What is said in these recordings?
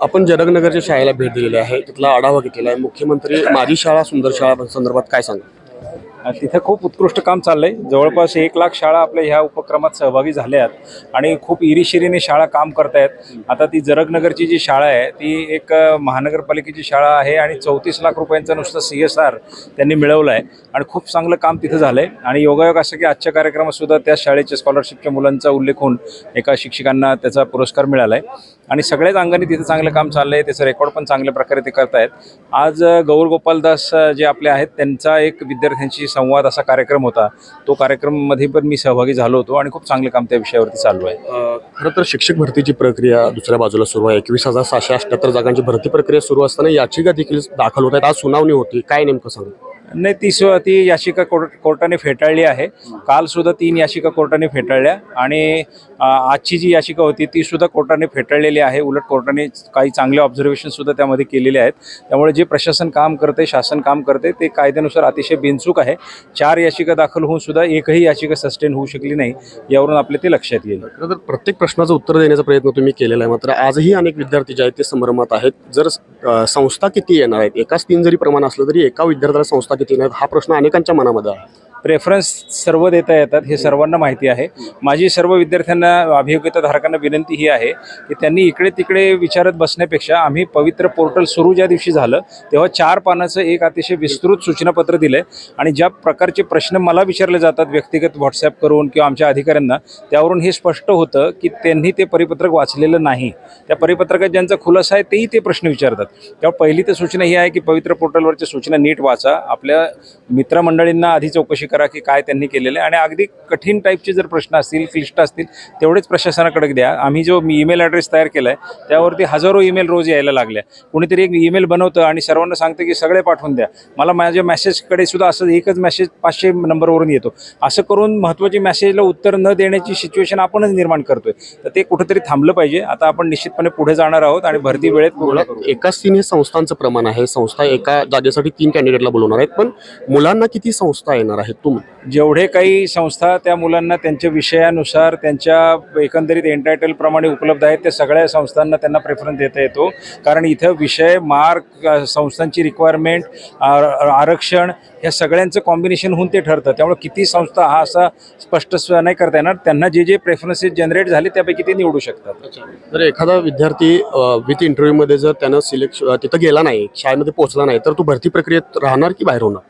आपण जनकनगरच्या शाळेला भेट दिलेली आहे. तिथला आढावा घेतलेला आहे. मुख्यमंत्री माझी शाळा सुंदर शाळा संदर्भात काय सांगा तिथं खूप उत्कृष्ट काम चाललंय. जवळपास एक लाख शाळा आपल्या ह्या उपक्रमात सहभागी झाल्या आहेत आणि खूप इरिशिरीने शाळा काम करतायत. आता ती जरगनगरची जी शाळा आहे ती एक महानगरपालिकेची शाळा आहे आणि चौतीस लाख रुपयांचं नुसतं सी एस आर त्यांनी मिळवलं आहे आणि खूप चांगलं काम तिथं झालं आहे आणि योगायोग असं की आजच्या कार्यक्रमात सुद्धा त्या शाळेच्या स्कॉलरशिपच्या मुलांचा उल्लेख होऊन एका शिक्षकांना त्याचा पुरस्कार मिळाला आहे आणि सगळ्याच अंगाने तिथं चांगलं काम चाललं आहे त्याचं रेकॉर्ड पण चांगल्या प्रकारे ते करतायत. आज गौर गोपालदास जे आपले आहेत त्यांचा एक विद्यार्थ्यांशी संवाद असा कार्यक्रम होता. तो कार्यक्रममध्ये पण मी सहभागी झालो होतो आणि खूप चांगलं काम त्या विषयावरती चालू आहे. खरं तर शिक्षक भरतीची प्रक्रिया दुसऱ्या बाजूला सुरू आहे. एकवीस हजार सहाशे अठ्याहत्तर जागांची भरती प्रक्रिया सुरू असताना याचिका देखील दाखल होत आहेत. आज सुनावणी होती. काय नेमकं सांगा? नाही ती स्व ती याचिका कोर्ट कोर्टाने फेटाळली आहे. कालसुद्धा तीन याचिका कोर्टाने फेटाळल्या आणि आजची जी याचिका होती ती सुद्धा कोर्टाने फेटाळलेली आहे. उलट कोर्टाने काही चांगले ऑब्झर्वेशनसुद्धा त्यामध्ये केलेले आहेत. त्यामुळे जे प्रशासन काम करते शासन काम करते ते कायद्यानुसार अतिशय बिनचूक आहे. चार याचिका दाखल होऊन सुद्धा एकही याचिका सस्टेन होऊ शकली नाही यावरून आपल्या ते लक्षात येईल. तर प्रत्येक प्रश्नाचं उत्तर देण्याचा प्रयत्न तुम्ही केलेला आहे. मात्र आजही अनेक विद्यार्थी जे आहेत ते संभ्रमात आहेत. जर संस्था किती येणार आहेत? एकाच तीन जरी प्रमाण असलं तरी एका विद्यार्थ्याला संस्था पद्धतीनं हा प्रश्न अनेकांच्या मनामध्ये आहे. प्रेफरन्स सर्व देता येतात हे सर्वांना माहिती आहे. माझी सर्व विद्यार्थ्यांना अभियोग्यता धारकांना विनंती ही आहे की त्यांनी इकडे तिकडे विचारत बसण्यापेक्षा आम्ही पवित्र पोर्टल सुरू ज्या दिवशी झालं तेव्हा चार पानाचं एक अतिशय विस्तृत सूचनापत्र दिलं आहे आणि ज्या प्रकारचे प्रश्न मला विचारले जातात व्यक्तिगत व्हॉट्सॲप करून किंवा आमच्या अधिकाऱ्यांना त्यावरून हे स्पष्ट होतं की त्यांनी ते परिपत्रक वाचलेलं नाही. त्या परिपत्रकात ज्यांचा खुलासा आहे तेही ते प्रश्न विचारतात. तेव्हा पहिली तर सूचना ही आहे की पवित्र पोर्टलवरच्या सूचना नीट वाचा. आपल्या मित्रमंडळींना आधी चौकशी करा की काय त्यांनी केलेलं आहे. आणि अगदी कठीण टाईपचे जर प्रश्न असतील क्लिष्ट असतील तेवढेच प्रशासनाकडे द्या. आम्ही जो मी ईमेल ॲड्रेस तयार केला आहे त्यावरती हजारो ईमेल रोज यायला लागल्या. कुणीतरी एक ईमेल बनवतं आणि सर्वांना सांगतं की सगळे पाठवून द्या. मला माझ्या मेसेजकडे सुद्धा असं एकच मेसेज पाचशे नंबरवरून येतो. असं करून महत्त्वाची मेसेजला उत्तर न देण्याची सिच्युएशन आपणच निर्माण करतोय. तर ते कुठेतरी थांबलं पाहिजे. आता आपण निश्चितपणे पुढे जाणार आहोत आणि भरती वेळेत पूर्ण करू एकाच तीन हे संस्थांचं प्रमाण आहे. संस्था एका जागेसाठी तीन कॅन्डिडेटला बोलवणार आहेत. पण मुलांना किती संस्था येणार आहेत? तुम जेवढे काही संस्था त्या मुलांना त्यांच्या विषयानुसार त्यांच्या एकंदरीत एंटायटलप्रमाणे उपलब्ध आहेत त्या सगळ्या संस्थांना त्यांना प्रेफरन्स देता येतो. कारण इथं विषय मार्क संस्थांची रिक्वायरमेंट आरक्षण ह्या सगळ्यांचं कॉम्बिनेशन होऊन ते ठरतं. त्यामुळे किती संस्था हा असा स्पष्ट नाही करता येणार. त्यांना जे जे प्रेफरन्सेस जनरेट झाले त्यापैकी ते निवडू शकतात. जर एखादा विद्यार्थी विथ इंटरव्ह्यूमध्ये जर त्यानं सिलेक्श तिथं गेला नाही शाळेमध्ये पोहोचला नाही तर तो भरती प्रक्रियेत राहणार की बाहेर होणार?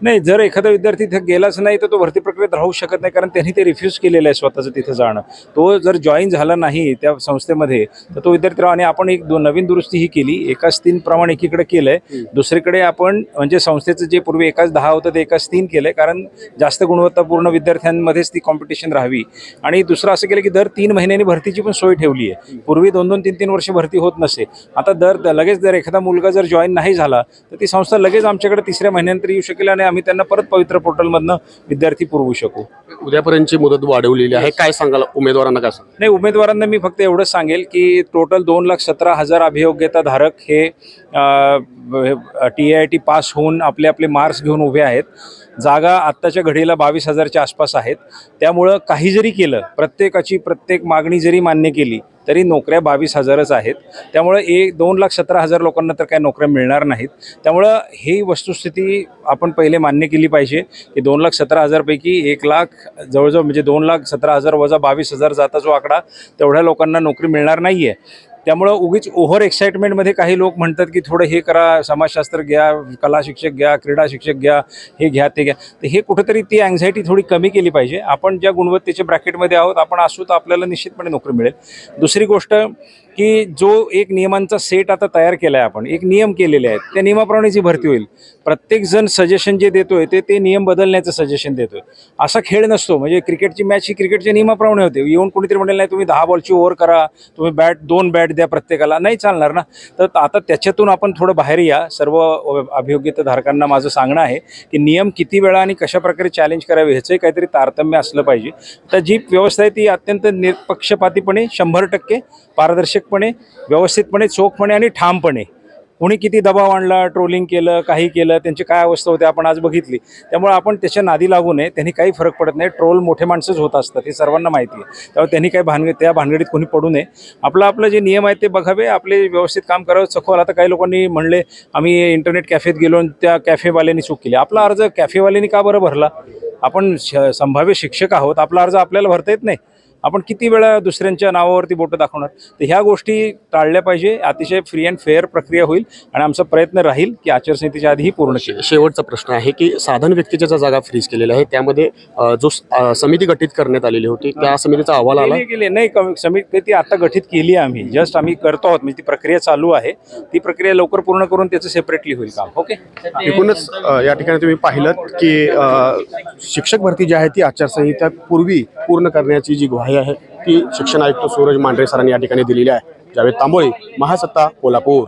नाही जर एखादा विद्यार्थी तिथे गेलाच नाही तर तो भरती प्रक्रियेत राहू शकत नाही कारण त्यांनी ते रिफ्यूज केलेलं आहे स्वतःचं तिथं जाणं. तो जर जॉईन झाला नाही त्या संस्थेमध्ये तर तो विद्यार्थी राहा आणि आपण एक दोन नवीन दुरुस्ती ही केली एकाच तीन प्रमाणे एकीकडे केलं आहे दुसरीकडे आपण म्हणजे संस्थेचं जे पूर्वी एकाच दहा होतं ते एकाच तीन केलं आहे कारण जास्त गुणवत्तापूर्ण विद्यार्थ्यांमध्येच ती कॉम्पिटिशन राहावी. आणि दुसरं असं केलं की दर तीन महिन्यांनी भरतीची पण सोय ठेवली आहे. पूर्वी दोन दोन तीन तीन वर्ष भरती होत नसे. आता दर लगेच जर एखादा मुलगा जर जॉईन नाही झाला तर ती संस्था लगेच आमच्याकडे तिसऱ्या महिन्यानंतर येऊ शकेल आणि आम्ही त्यांना परत पवित्र पोर्टलमधनं विद्यार्थी पुरवू शकू. उद्यापर्यंतची मुदत वाढवलेली आहे. काय सांगाल उमेदवारांना काय सांगाल? नाही उमेदवारांना मी फक्त एवढंच सांगेल की टोटल दोन लाख सतरा हजार अभियोग्यता धारक हे टी आय टी पास होऊन आपले आपले मार्क्स घेऊन उभे आहेत. जागा आत्ताच्या घडीला बावीस हजारच्या आसपास आहेत. त्यामुळं काही जरी केलं प्रत्येकाची प्रत्येक मागणी जरी मान्य केली तरी नोकऱ्या बावीस हजारच आहेत. त्यामुळं एक दोन लाख सतरा हजार लोकांना तर काही नोकऱ्या मिळणार नाहीत. त्यामुळं ही वस्तुस्थिती आपण पहिले मान्य केली पाहिजे की दोन लाख सतरा हजारपैकी एक लाख जवळजवळ म्हणजे दोन लाख सतरा हजार वजा बावीस हजार जाता जो आकडा तेवढ्या लोकांना नोकरी मिळणार नाही आहे त्यामुळं उगीच ओव्हर एक्साइटमेंटमध्ये काही लोक म्हणतात की थोडं हे करा समाजशास्त्र घ्या कला शिक्षक घ्या क्रीडा शिक्षक घ्या हे घ्या ते घ्या. तर हे कुठंतरी ती अँझायटी थोडी कमी केली पाहिजे. आपण ज्या गुणवत्तेच्या ब्रॅकेटमध्ये आहोत आपण असू तर आपल्याला निश्चितपणे नोकरी मिळेल. दुसरी गोष्ट की जो एक नियमांचा सेट आता तयार केला आहे आपण एक नियम केलेले आहेत त्या नियमाप्रमाणेच भरती होईल. प्रत्येकजण सजेशन जे देतोय ते ते नियम बदलण्याचं सजेशन देतोय. असा खेळ नसतो. म्हणजे क्रिकेटची मॅच ही क्रिकेटच्या नियमाप्रमाणे होते. येऊन कोणीतरी म्हणेल नाही तुम्ही दहा बॉलची ओव्हर करा तुम्ही बॅट दोन बॅट द्या प्रत्येकाला. नाही चालणार ना. तर आता त्याच्यातून आपण थोडं बाहेर या. सर्व अभियोग्यताधारकांना माझं सांगणं आहे की नियम किती वेळा आणि कशा प्रकारे चॅलेंज करावे ह्याचंही काहीतरी तारतम्य असलं पाहिजे. तर जी व्यवस्था आहे ती अत्यंत निरपक्षपातीपणे शंभर टक्के पारदर्शक व्यवस्थितपणे चोखपणे आणि ठामपणे. कोणी किती दबाव आणला ट्रोलिंग केलं काही केलं त्यांची काय अवस्था होते आपण आज बघितली. त्यामुळे आपण त्याच्या नादी लागू नये त्यांनी काही फरक पडत नाही. ट्रोल मोठे माणसंच होत असतात हे सर्वांना माहिती आहे. त्यामुळे त्यांनी काही भानगड त्या भानगडीत कोणी पडू नये. आपलं आपलं जे नियम आहेत ते बघावे आपले व्यवस्थित काम करावं. सखोल आता काही लोकांनी म्हणले आम्ही इंटरनेट कॅफेत गेलो आणि त्या कॅफेवाल्यांनी चूक केली. आपला अर्ज कॅफेवाल्यांनी का बरं भरला? आपण श संभाव्य शिक्षक आहोत आपला अर्ज आपल्याला भरता येत नाही. आपण किती वेळा दुसऱ्यांच्या नावावरती बोटं दाखवणार? तर ह्या गोष्टी टाळल्या पाहिजे अतिशय फ्री अँड फेअर प्रक्रिया होईल आणि आमचा प्रयत्न राहील की आचारसंहितेच्या आधी ही पूर्ण शेवटचा प्रश्न आहे की साधन व्यक्तीच्या ज्या जागा फ्रीज केलेल्या आहे त्यामध्ये जो समिती गठीत करण्यात आलेली होती त्या समितीचा अहवाल आला? केली. नाही कमी समिती ती आता गठीत केली आहे आम्ही. जस्ट आम्ही करतो आहोत म्हणजे ती प्रक्रिया चालू आहे. ती प्रक्रिया लवकर पूर्ण करून त्याचं सेपरेटली होईल काम. ओके एकूणच या ठिकाणी तुम्ही पाहिलं की शिक्षक भरती जी आहे ती आचारसंहिता पूर्वी पूर्ण करण्याची जी ग्वाही आहे ती शिक्षण आयुक्त सूरज मांढरे सरांनी या ठिकाणी दिलेली आहे. जावेद तांबोळी महासत्ता कोल्हापूर.